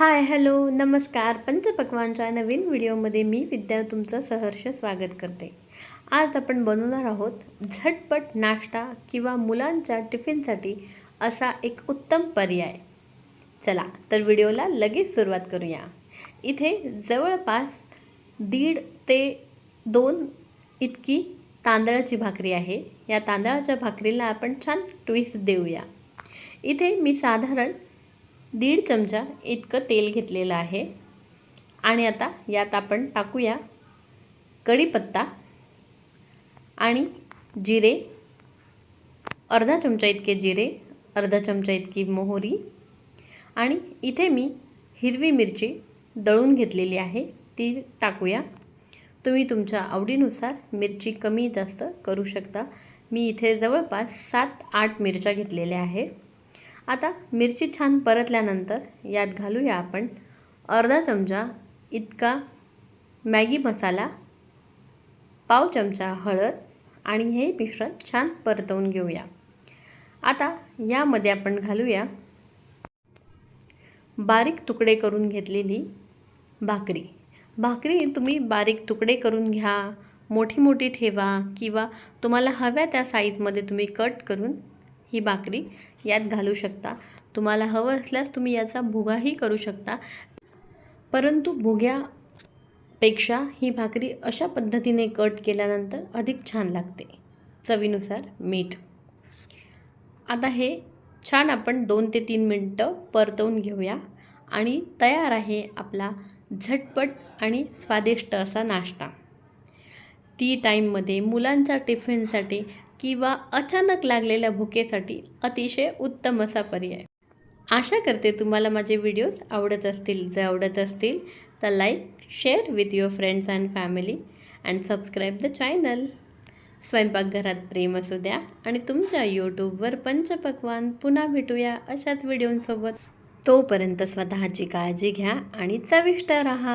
Hi hello नमस्कार. पंचपक्वानच्या नवीन व्हिडिओमध्ये मी विद्या तुमचं सहर्ष स्वागत करते. आज आपण बनवणार आहोत झटपट नाश्ता किंवा मुलांच्या टिफिनसाठी असा एक उत्तम पर्याय. चला तर व्हिडिओला लगेच सुरुवात करूया. इथे जवळपास दीड ते दोन इतकी तांदळाची भाकरी आहे. या तांदळाच्या भाकरीला आपण छान ट्विस्ट देऊया. इथे मी साधारण दीड चमचा इतकं तेल घेतलेलं आहे. आणि आता यात आपण टाकूया कढीपत्ता आणि जिरे. अर्धा चमचा इतके जिरे अर्धा चमचा इतकी मोहरी. आणि इथे मी हिरवी मिरची दळून घेतलेली आहे ती टाकूया. तुम्ही तुमच्या आवडीनुसार मिरची कमी जास्त करू शकता. मी इथे जवळपास सात आठ मिरच्या घेतलेल्या आहे. आता मिरची छान परतल्यानंतर यात घालूया आपण अर्धा चमचा इतका मॅगी मसाला पाव चमचा हळद आणि हे मिश्रण छान परतवून घेऊया. आता यामध्ये आपण घालूया बारीक तुकडे करून घेतलेली भाकरी. भाकरी तुम्ही बारीक तुकडे करून घ्या मोठी मोठी ठेवा किंवा तुम्हाला हव्या त्या साईजमध्ये तुम्ही कट करून ही भाकरी यात घालू शकता. तुम्हाला हवं असल्यास तुम्ही याचा भुगाही करू शकता. परंतु भुग्यापेक्षा ही भाकरी अशा पद्धतीने कट केल्यानंतर अधिक छान लागते. चवीनुसार मीठ. आता हे छान आपण दोन ते तीन मिनटं परतवून घेऊया आणि तयार आहे आपला झटपट आणि स्वादिष्ट असा नाश्ता. ती टाईममध्ये मुलांच्या टिफिनसाठी किंवा अचानक लागलेल्या भुकेसाठी अतिशय उत्तम असा पर्याय. आशा करते तुम्हाला माझे व्हिडिओज आवडत असतील. जर आवडत असतील तर like share with your friends and family and subscribe the channel स्वयंपाकघरात प्रेम असू द्या आणि तुमच्या यूट्यूबवर पंचपक्वान पुन्हा भेटूया अशाच व्हिडिओंसोबत तोपर्यंत स्वतःची काळजी घ्या आणि चविष्ट राहा.